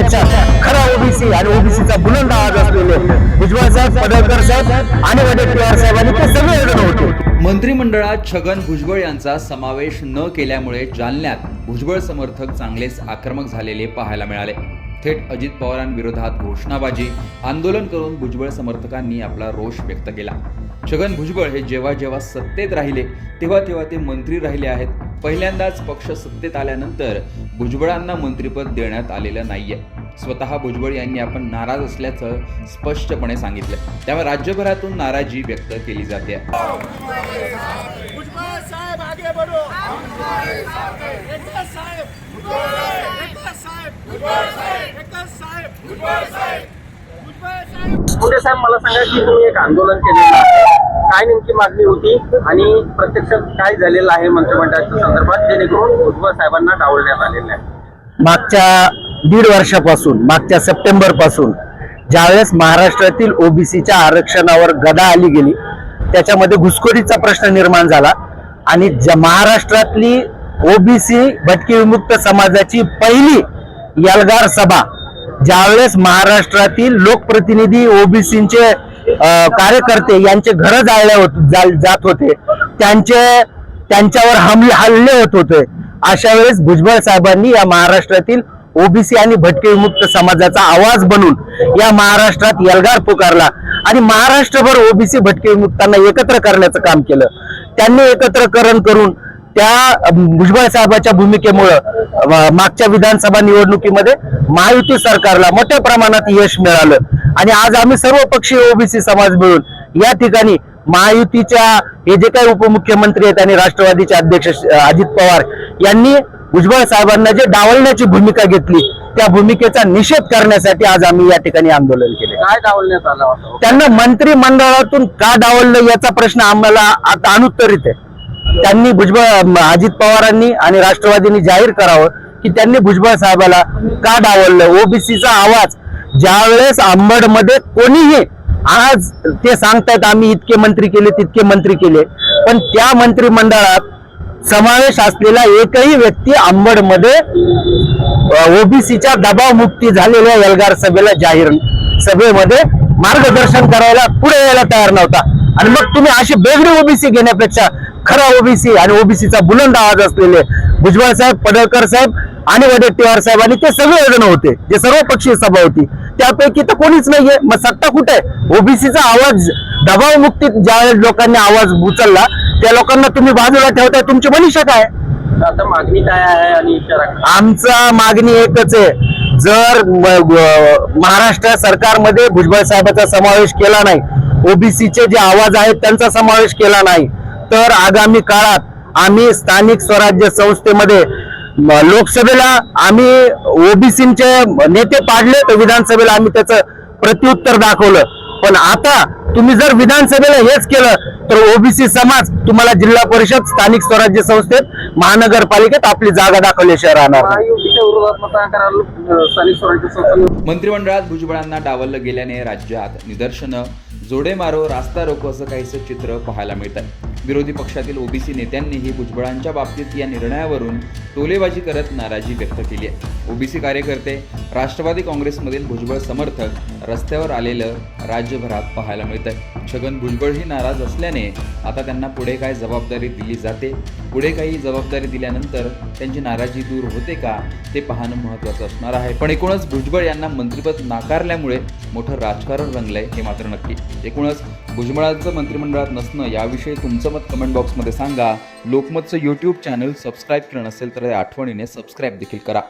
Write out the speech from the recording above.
ओबीसीपेक्षा खरा ओबीसी आणि ओबीसीचा बुलंद आवाज असलेले भुजबळ साहेब पडळकर साहेब आणि वडेट्टीवार साहेब आणि ते सगळेजण होते. मंत्रिमंडळात छगन भुजबळ यांचा समावेश न केल्यामुळे जालन्यात भुजबळ समर्थक चांगलेच आक्रमक झालेले पाहायला मिळाले. थेट अजित पवारांविरोधात घोषणाबाजी आंदोलन करून भुजबळ समर्थकांनी आपला रोष व्यक्त केला. छगन भुजबळ हे जेव्हा जेव्हा सत्तेत राहिले तेव्हा तेव्हा ते मंत्री राहिले आहेत. पहिल्यांदाच पक्ष सत्तेत आल्यानंतर भुजबळांना मंत्रिपद देण्यात आलेलं नाहीये. स्वतः भुजबळ यांनी आपण नाराज असल्याचं स्पष्टपणे सांगितलं. त्यामुळे राज्यभरातून नाराजी व्यक्त केली जाते. साहेब मला सांगा की तुम्ही एक आंदोलन केलेलं आहे. काय नेमकी मागणी होती आणि प्रत्यक्षात काय झालेलं आहे मंत्रिमंडळाच्या संदर्भात जेणेकरून भुजबळ साहेबांना डावलण्यात आलेलं आहे? मागच्या दीड वर्षापासून मागच्या सप्टेंबरपासून ज्यावेळेस महाराष्ट्रातील ओबीसीच्या आरक्षणावर गदा आली गेली त्याच्यामध्ये घुसखोरीचा प्रश्न निर्माण झाला आणि महाराष्ट्रातली ओबीसी भटके विमुक्त समाजाची पहिली यलगार सभा ज्यावेळेस महाराष्ट्रातील लोकप्रतिनिधी ओबीसीचे कार्यकर्ते यांचे घर जाळले होत जात होते. त्यांचे त्यांच्यावर हमले हल्ले होत होते. अशा वेळेस भुजबळ साहेबांनी या महाराष्ट्रातील ओबीसी आणि भटके विमुक्त समाजाचा आवाज बनून या महाराष्ट्रात यलगार पुकारला आणि महाराष्ट्रभर ओबीसी भटके विमुक्तांना एकत्र करण्याचं काम केलं. त्यांनी एकत्रकरण करून त्या भुजबळ साहेबाच्या भूमिकेमुळं मागच्या विधानसभा निवडणुकीमध्ये महायुती सरकारला मोठ्या प्रमाणात यश मिळालं. आणि आज आम्ही सर्व पक्षीय ओबीसी समाज मिळून या ठिकाणी महायुतीच्या हे जे काही उपमुख्यमंत्री आहेत आणि राष्ट्रवादीचे अध्यक्ष अजित पवार यांनी भुजबळ साहेबांना जे डावलण्याची भूमिका घेतली त्या भूमिकेचा निषेध करण्यासाठी आज आम्ही या ठिकाणी आंदोलन केले. काय डावलण्यात आलं त्यांना मंत्रिमंडळातून का डावललं याचा प्रश्न आम्हाला आता अनुत्तरित आहे. त्यांनी भुजबळ अजित पवारांनी आणि राष्ट्रवादींनी जाहीर करावं की त्यांनी भुजबळ साहेबाला का डावललं? ओबीसीचा आवाज ज्यावेळेस अंबडमध्ये कोणीही आज ते सांगतायत आम्ही इतके मंत्री केले तितके मंत्री केले. पण त्या मंत्रिमंडळात समावेश असलेला एकही व्यक्ती अंबडमध्ये ओबीसीच्या दबाव मुक्ती झालेल्या एल्गार सभेला जाहीर सभेमध्ये मार्गदर्शन करायला पुढे यायला तयार नव्हता. आणि मग तुम्ही अशी बेगडी ओबीसी घेण्यापेक्षा खरा ओबीसी आणि ओबीसीचा बुलंद आवाज असलेले भुजबळ साहेब पडळकर साहेब आणि वडेट्टीवार साहेब आणि ते सगळे जण होते. जे सर्व पक्षीय सभा होती. त्यापैकी तर कोणीच नाहीये. मग सत्ता कुठे ओबीसीचा आवाज दबाव मुक्तीत ज्यावेळेस लोकांनी आवाज उचलला त्या लोकांना तुम्ही बाजूला ठेवताय. तुमची मनीषा काय आता मागणी काय आहे आणि? आमचा मागणी एकच आहे. जर महाराष्ट्र सरकारमध्ये भुजबळ साहेबांचा समावेश केला नाही ओबीसीचे जे आवाज आहेत त्यांचा समावेश केला नाही तर आगामी काळात आम्ही स्थानिक स्वराज्य संस्थेमध्ये लोकसभेला आम्ही ओबीसीचे नेते पाडले तर विधानसभेला आम्ही त्याचं प्रत्युत्तर दाखवलं. पण आता तुम्ही जर विधानसभेला हेच केलं तर ओबीसी समाज तुम्हाला जिल्हा परिषद स्थानिक स्वराज्य संस्थेत महानगरपालिकेत आपली जागा दाखवल्याशिवाय राहणार मंत्रिमंडळात भुजबळांना डावललं गेल्याने राज्यात निदर्शनं जोडे मारो रास्ता रोको असं काहीसं चित्र पाहायला मिळतं विरोधी पक्षातील ओबीसी नेत्यांनीही भुजबळांच्या बाबतीत या निर्णयावरून टोलेबाजी करत नाराजी व्यक्त केली आहे. ओबीसी कार्यकर्ते राष्ट्रवादी काँग्रेसमधील भुजबळ समर्थक रस्त्यावर आलेलं राज्यभरात पाहायला मिळत आहे छगन भुजबळही नाराज असल्याने आता त्यांना पुढे काय जबाबदारी दिली जाते? पुढे काही जबाबदारी दिल्यानंतर त्यांची नाराजी दूर होते का? ते पाहणं महत्त्वाचं असणार आहे. पण एकूणच भुजबळ यांना मंत्रिपद नाकारल्यामुळे मोठं राजकारण रंगलंय हे मात्र नक्की. एकूणच भुजबळांचं मंत्रिमंडळात नसणं याविषयी तुमचं मत कमेंट बॉक्समध्ये सांगा. लोकमतचं यूट्यूब चॅनल सबस्क्राईब केलं नसेल तर त्या आठवणीने सबस्क्राईब देखील करा.